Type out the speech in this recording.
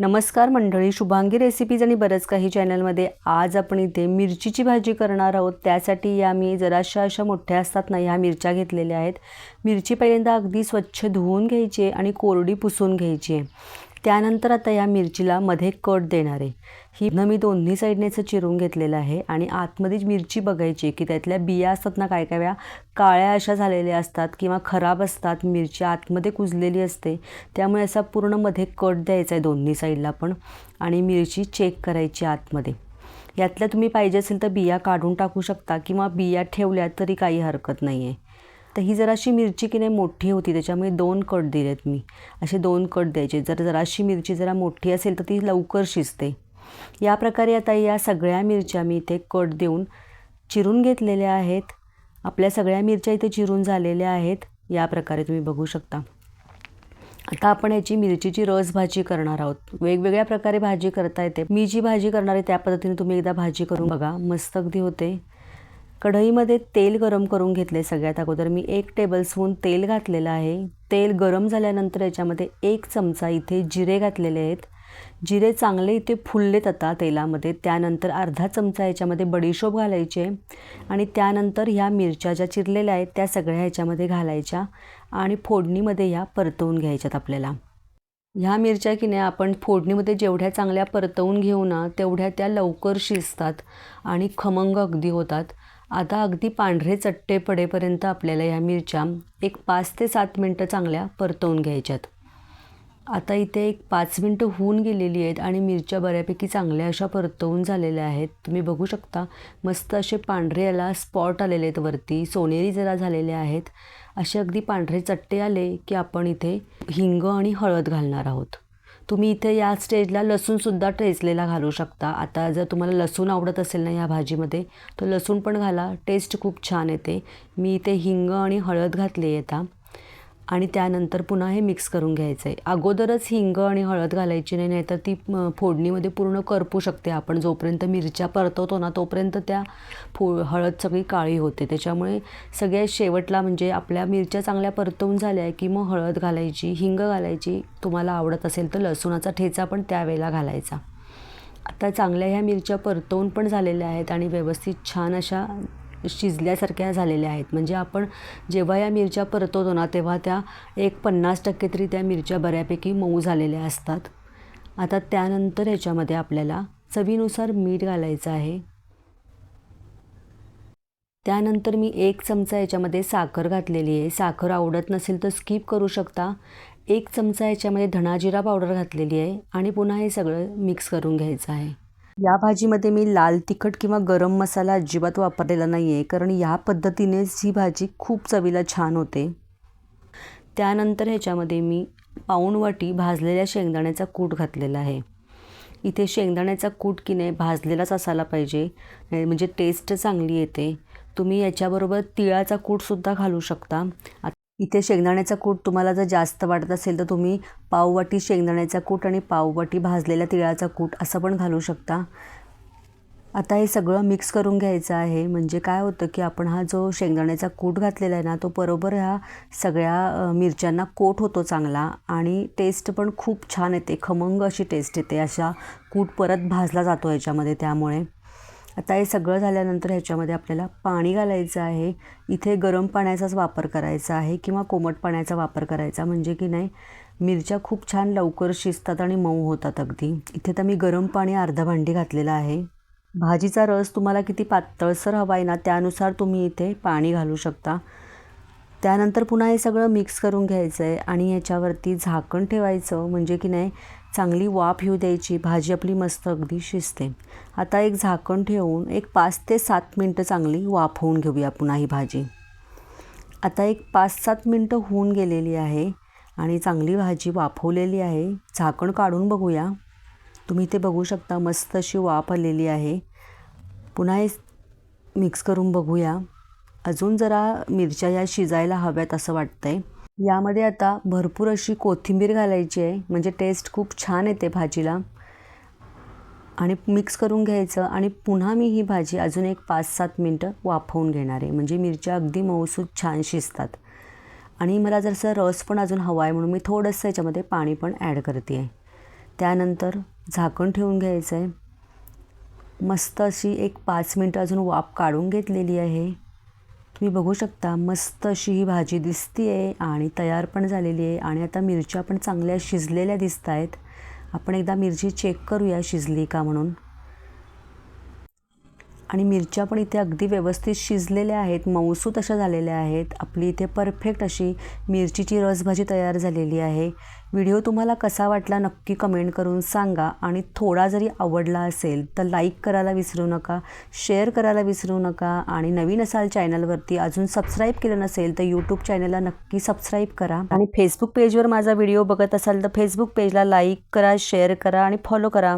नमस्कार मंडळी शुभांगी रेसिपीज आणि बरंच काही चॅनलमध्ये आज आपण इथे मिरचीची भाजी करणार आहोत. त्यासाठी या मी जराशा अशा मोठ्या असतात ना ह्या मिरच्या घेतलेल्या आहेत. मिरची पहिल्यांदा अगदी स्वच्छ धुवून घ्यायची आहे आणि कोरडी पुसून घ्यायची आहे. त्यानंतर आता या मिरचीला मध्ये कट देणार आहे. ही न मी दोन्ही साईडने असं चिरून घेतलेलं आहे आणि आतमध्येच मिरची बघायची की त्यातल्या बिया असतात ना काय काय वेळा काळ्या अशा झालेल्या असतात किंवा खराब असतात मिरची आतमध्ये कुजलेली असते त्यामुळे असा पूर्णमध्ये कट द्यायचा आहे दोन्ही साईडला पण आणि मिरची चेक करायची आतमध्ये. यातल्या तुम्ही पाहिजे असेल तर बिया काढून टाकू शकता किंवा बिया ठेवल्या तरी काही हरकत नाही आहे तर ही जराशी मिरची की नाही मोठी होती त्याच्यामुळे दोन कट दिलेत मी. असे दोन कट द्यायचे. जर जराशी मिरची जरा मोठी असेल तर ती लवकर शिजते. या प्रकारे आता या सगळ्या मिरच्या मी इथे कट देऊन चिरून घेतलेल्या आहेत. आपल्या सगळ्या मिरच्या इथे चिरून झालेल्या आहेत. या प्रकारे तुम्ही बघू शकता. आता आपण याची मिरचीची रस भाजी करणार आहोत. वेगवेगळ्या प्रकारे भाजी करता येते. मी जी भाजी करणार आहे त्या पद्धतीने तुम्ही एकदा भाजी करून बघा. मस्त अगदी होते. कढईमध्ये तेल गरम करून घेतले सगळ्यात अगोदर. मी एक टेबलस्पून तेल घातलेलं आहे. तेल गरम झाल्यानंतर याच्यामध्ये एक चमचा इथे जिरे घातलेले आहेत. जिरे चांगले इथे फुललेत आता तेलामध्ये. त्यानंतर अर्धा चमचा याच्यामध्ये बडीशोप घालायचे आणि त्यानंतर ह्या मिरच्या ज्या चिरलेल्या आहेत त्या सगळ्या ह्याच्यामध्ये घालायच्या आणि फोडणीमध्ये ह्या परतवून घ्यायच्यात आपल्याला. ह्या मिरच्या की नाही आपण फोडणीमध्ये जेवढ्या चांगल्या परतवून घेऊ ना तेवढ्या त्या लवकर शिजतात आणि खमंग अगदी होतात. आता अगदी पांढरे चट्टे पडेपर्यंत आपल्याला ह्या मिरच्या एक पाच ते सात मिनटं चांगल्या परतवून घ्यायच्यात. आता इथे एक पाच मिनटं होऊन गेलेली आहेत आणि मिरच्या बऱ्यापैकी चांगल्या अशा परतवून झालेल्या आहेत. तुम्ही बघू शकता मस्त असे पांढरे याला स्पॉट आलेले आहेत वरती सोनेरी जरा झालेले आहेत. असे अगदी पांढरे चट्टे आले की आपण इथे हिंग आणि हळद घालणार आहोत. तुम्ही इथे या स्टेजला लसूणसुद्धा ठेचलेला घालू शकता. आता जर तुम्हाला लसूण आवडत असेल ना या भाजीमध्ये तर लसूण पण घाला. टेस्ट खूप छान येते. मी इथे हिंग आणि हळद घातली आहे आता. आणि त्यानंतर पुन्हा हे मिक्स करून घ्यायचं आहे अगोदरच हिंग आणि हळद घालायची नाही नाहीतर ती फोडणीमध्ये पूर्ण करपू शकते आपण. जोपर्यंत मिरच्या परतवतो ना तोपर्यंत त्या फो हळद सगळी काळी होते. त्याच्यामुळे सगळ्या शेवटला म्हणजे आपल्या मिरच्या चांगल्या परतवून झाल्या की मग हळद घालायची हिंग घालायची. तुम्हाला आवडत असेल तर लसूणाचा ठेचा पण त्यावेळेला घालायचा. आता चांगल्या ह्या मिरच्या परतवून पण झालेल्या आहेत आणि व्यवस्थित छान अशा शिजल्यासारख्या झालेल्या आहेत. म्हणजे आपण जेव्हा या मिरच्या परतवतो ना तेव्हा त्या एक पन्नास टक्के तरी त्या मिरच्या बऱ्यापैकी मऊ झालेल्या असतात. आता त्यानंतर ह्याच्यामध्ये आपल्याला चवीनुसार मीठ घालायचं आहे. त्यानंतर मी एक चमचा याच्यामध्ये साखर घातलेली आहे. साखर आवडत नसेल तर स्किप करू शकता. एक चमचा याच्यामध्ये धणाजिरा पावडर घातलेली आहे आणि पुन्हा हे सगळं मिक्स करून घ्यायचं आहे. या भाजीमध्ये मी लाल तिखट किंवा गरम मसाला अजिबात वापरलेला नाही आहे कारण या पद्धतीनेच ही भाजी खूप चवीला छान होते. त्यानंतर ह्याच्यामध्ये मी पाऊण वाटी भाजलेल्या शेंगदाण्याचा कूट घातलेला आहे. इथे शेंगदाण्याचा कूट की नाही भाजलेलाच असायला पाहिजे म्हणजे टेस्ट चांगली येते. तुम्ही याच्याबरोबर तिळाचा कूटसुद्धा घालू शकता. इथे शेंगदाण्याचा कूट तुम्हाला जर जास्त वाटत असेल तर तुम्ही पाववाटी शेंगदाण्याचा कूट आणि पाववाटी भाजलेल्या तिळाचा कूट असं पण घालू शकता. आता हे सगळं मिक्स करून घ्यायचं आहे. म्हणजे काय होतं की आपण हा जो शेंगदाण्याचा कूट घातलेला आहे ना तो बरोबर ह्या सगळ्या मिरच्यांना कोट होतो चांगला आणि टेस्ट पण खूप छान येते. खमंग अशी टेस्ट येते. अशा कूट परत भाजला जातो याच्यामध्ये त्यामुळे. आता हे सगळं झाल्यानंतर ह्याच्यामध्ये आपल्याला पाणी घालायचं आहे. इथे गरम पाण्याचाच वापर करायचा आहे किंवा कोमट पाण्याचा वापर करायचा म्हणजे की नाही मिरच्या खूप छान लवकर शिजतात आणि मऊ होतात अगदी. इथे तर मी गरम पाणी अर्धा भांडी घातलेलं आहे. भाजीचा रस तुम्हाला किती पातळसर हवा आहे ना त्यानुसार तुम्ही इथे पाणी घालू शकता. त्यानंतर पुन्हा हे सगळं मिक्स करून घ्यायचं आहे आणि याच्यावरती झाकण ठेवायचं म्हणजे की नाही चांगली वाफ येऊ द्यायची भाजी आपली मस्त अगदी शिजते. आता एक झाकण ठेवून एक पाच ते सात मिनटं चांगली वाफ होऊन घेऊया पुन्हा ही भाजी. आता एक पाच सात मिनटं होऊन गेलेली आहे आणि चांगली भाजी वाफवलेली आहे. झाकण काढून बघूया. तुम्ही ते बघू शकता मस्त अशी वाफ आलेली आहे. पुन्हा हे मिक्स करून बघूया. अजून जरा मिरच्या या शिजायला हव्यात असं वाटतं आहे यामध्ये आता भरपूर अशी कोथिंबीर घालायची आहे. म्हणजे टेस्ट खूप छान येते भाजीला. आणि मिक्स करून घ्यायचं आणि पुन्हा मी ही भाजी अजून एक पाच सात मिनटं वाफवून घेणार आहे. म्हणजे मिरच्या अगदी मऊसूत छान शिजतात. आणि मला जरसं रस पण अजून हवा आहे म्हणून मी थोडंसं याच्यामध्ये पाणी पण ॲड करते आहे त्यानंतर झाकण ठेवून घ्यायचं आहे मस्त अशी एक पाच मिनटं अजून वाफ काढून घेतलेली आहे. तुम्ही बघू शकता मस्त अशी ही भाजी दिसती आहे आणि तयार पण झालेली आहे आणि आता मिरच्या पण चांगल्या शिजलेल्या दिसत आहेत आपण एकदा मिरची चेक करूया शिजली का म्हणून. आणि मिरच्या पण इथे अगदी व्यवस्थित शिजलेल्या आहेत. मऊसूत अशा झालेल्या आहेत. आपली इथे परफेक्ट अशी मिरचीची रसभाजी तयार झालेली आहे. व्हिडिओ तुम्हाला कसा वाटला नक्की कमेंट करून सांगा. आणि थोडा जरी आवडला असेल तर लाईक करायला विसरू नका शेअर करायला विसरू नका. आणि नवीन असाल चॅनलवरती अजून सबस्क्राईब केलं नसेल तर यूट्यूब चॅनलला नक्की सबस्क्राईब करा. आणि फेसबुक पेजवर माझा व्हिडिओ बघत असाल तर फेसबुक पेजला लाईक करा शेअर करा आणि फॉलो करा.